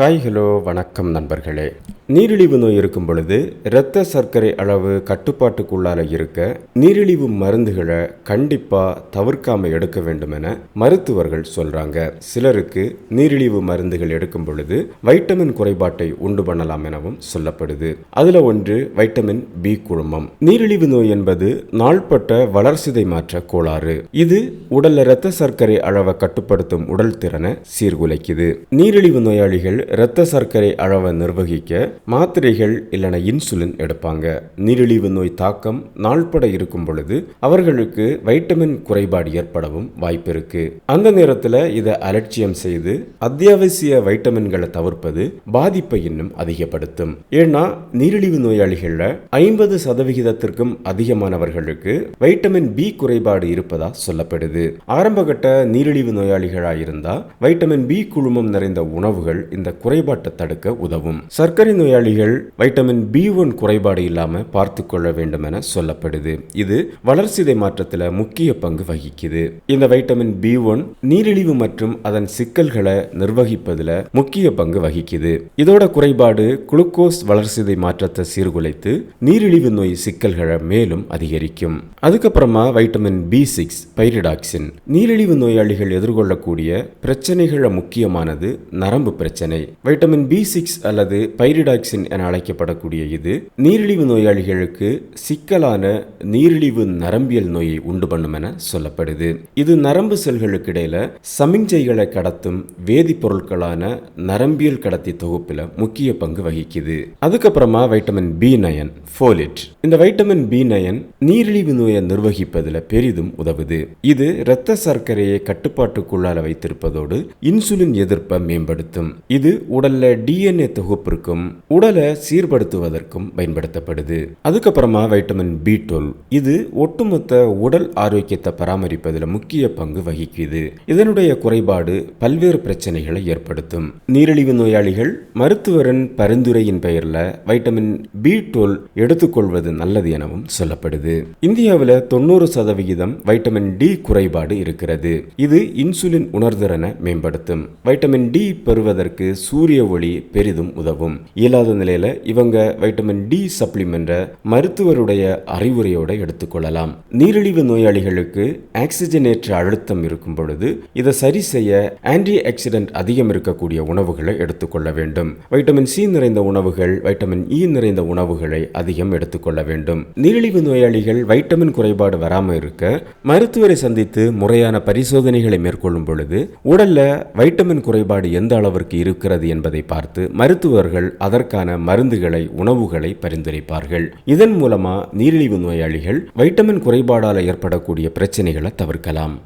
Hi hello வணக்கம் நண்பர்களே. நீரிழிவு நோய் இருக்கும் பொழுது இரத்த சர்க்கரை அளவு கட்டுப்பாட்டுக்குள்ளால இருக்க நீரிழிவு மருந்துகளை கண்டிப்பா தவிர்க்காம எடுக்க வேண்டும் என மருத்துவர்கள் சொல்றாங்க. சிலருக்கு நீரிழிவு மருந்துகள் எடுக்கும் பொழுது வைட்டமின் குறைபாட்டை உண்டு பண்ணலாம் எனவும் சொல்லப்படுது. அதுல ஒன்று வைட்டமின் பி குழுமம். நீரிழிவு நோய் என்பது நாள்பட்ட வளர்சிதை மாற்ற கோளாறு. இது உடல்ல இரத்த சர்க்கரை அளவை கட்டுப்படுத்தும் உடல் திறனை சீர்குலைக்குது. நீரிழிவு நோயாளிகள் இரத்த சர்க்கரை அளவை நிர்வகிக்க மாத்திரைகள் இல்லைனா இன்சுலின் எடுப்பாங்க. நீரிழிவு நோய் தாக்கம் நாள்பட இருக்கும் பொழுது அவர்களுக்கு வைட்டமின் குறைபாடு ஏற்படவும் வாய்ப்பு இருக்கு. அந்த நேரத்தில் இதை அலட்சியம் செய்து அத்தியாவசிய வைட்டமின்களை தவிர்ப்பது பாதிப்பை இன்னும் அதிகப்படுத்தும். ஏன்னா நீரிழிவு நோயாளிகளில் ஐம்பது சதவிகிதத்திற்கும் அதிகமானவர்களுக்கு வைட்டமின் பி குறைபாடு இருப்பதா சொல்லப்படுது. ஆரம்பகட்ட நீரிழிவு நோயாளிகளாக இருந்தால் வைட்டமின் பி குழுமம் நிறைந்த உணவுகள் இந்த குறைபாட்டை தடுக்க உதவும். சர்க்கரை நோயாளிகள் வைட்டமின் பி ஒன் குறைபாடு இல்லாம பார்த்து கொள்ள வேண்டும் என சொல்லப்படுது. இது வளர்சிதை மாற்றத்தில் முக்கிய பங்கு வகிக்குது. இந்த வைட்டமின் பி ஒன் நீரிழிவு மற்றும் அதன் சிக்கல்களை நிர்வகிப்பதில் முக்கிய பங்கு வகிக்குது. இதோட குறைபாடு குளுக்கோஸ் வளர்சிதை மாற்றத்தை சீர்குலைத்து நீரிழிவு நோய் சிக்கல்களை மேலும் அதிகரிக்கும். அதுக்கப்புறமா வைட்டமின் பி சிக்ஸ் பைரிடாக்சின். நீரிழிவு நோயாளிகள் எதிர்கொள்ளக்கூடிய பிரச்சனைகளை முக்கியமானது நரம்பு பிரச்சனை. வைட்டமின் பி சிக்ஸ் அல்லது பைரிடாக்சின் என அழைக்கப்படக்கூடிய இது நீரிழிவு நோயாளிகளுக்கு சிக்கலான நீரிழிவு நரம்பியல் நோயை உண்டு பண்ணும் என சொல்லப்படுது. இது நரம்பு செல்களுக்கு இடையில சமிஞ்சைகளை கடத்தும் வேதிப்பொருட்களான நரம்பியல் கடத்தி தொகுப்பில் முக்கிய பங்கு வகிக்குது. அதுக்கப்புறமா வைட்டமின் பி நயன் ஃபோலிட் இந்த வைட்டமின் பி நயன் நீரிழிவு நோயை நிர்வகிப்பதில் பெரிதும் உதவுது. இது இரத்த சர்க்கரையை கட்டுப்பாட்டுக்குள்ளால வைத்திருப்பதோடு இன்சுலின் எதிர்ப்பை மேம்படுத்தும். இது உடல்ல டிஎன்ஏ தொகுப்பிற்கும் உடலை சீர்படுத்துவதற்கும் பயன்படுத்தப்படுது. அதுக்கப்புறமா வைட்டமின் பி டுவெல் இது ஒட்டுமொத்த உடல் ஆரோக்கியத்தை பராமரிப்பதில் முக்கிய பங்கு வகிக்குது. இதனுடைய குறைபாடு பல்வேறு பிரச்சனைகளை ஏற்படுத்தும். நீரிழிவு நோயாளிகள் மருத்துவரின் பரிந்துரையின் பெயர்ல வைட்டமின் பி டுவெல் எடுத்துக்கொள்வது நல்லது எனவும் சொல்லப்படுது. இந்தியாவில் தொண்ணூறு சதவிகிதம் வைட்டமின் டி குறைபாடு இருக்கிறது. இது இன்சுலின் உணர்திறனை மேம்படுத்தும். வைட்டமின் டி பெறுவதற்கு சூரிய ஒளி பெரிதும் உதவும். இயலாத நிலையில இவங்க வைட்டமின் டி சப்ளிமெண்ட மருத்துவருடைய அறிவுரையோட எடுத்துக்கொள்ளலாம் நீரிழிவு நோயாளிகளுக்கு ஆக்சிஜனேற்ற அழுத்தம் இருக்கும் பொழுது இதை சரி செய்ய ஆன்டி ஆக்சிடென்ட் அதிகம் இருக்கக்கூடிய உணவுகளை எடுத்துக்கொள்ள வேண்டும். வைட்டமின் சி நிறைந்த உணவுகள் வைட்டமின் இ நிறைந்த உணவுகளை அதிகம் எடுத்துக்கொள்ள வேண்டும். நீரிழிவு நோயாளிகள் வைட்டமின் குறைபாடு வராமல் இருக்க மருத்துவரை சந்தித்து முறையான பரிசோதனைகளை மேற்கொள்ளும் பொழுது உடல்ல வைட்டமின் குறைபாடு எந்த அளவிற்கு இருக்கிறது என்பதை பார்த்து மருத்துவர்கள் அதற்கான மருந்துகளை உணவுகளை பரிந்துரைப்பார்கள். இதன் மூலமா நீரிழிவு நோயாளிகள் வைட்டமின் குறைபாடால் ஏற்படக்கூடிய பிரச்சனைகளை தவிர்க்கலாம்.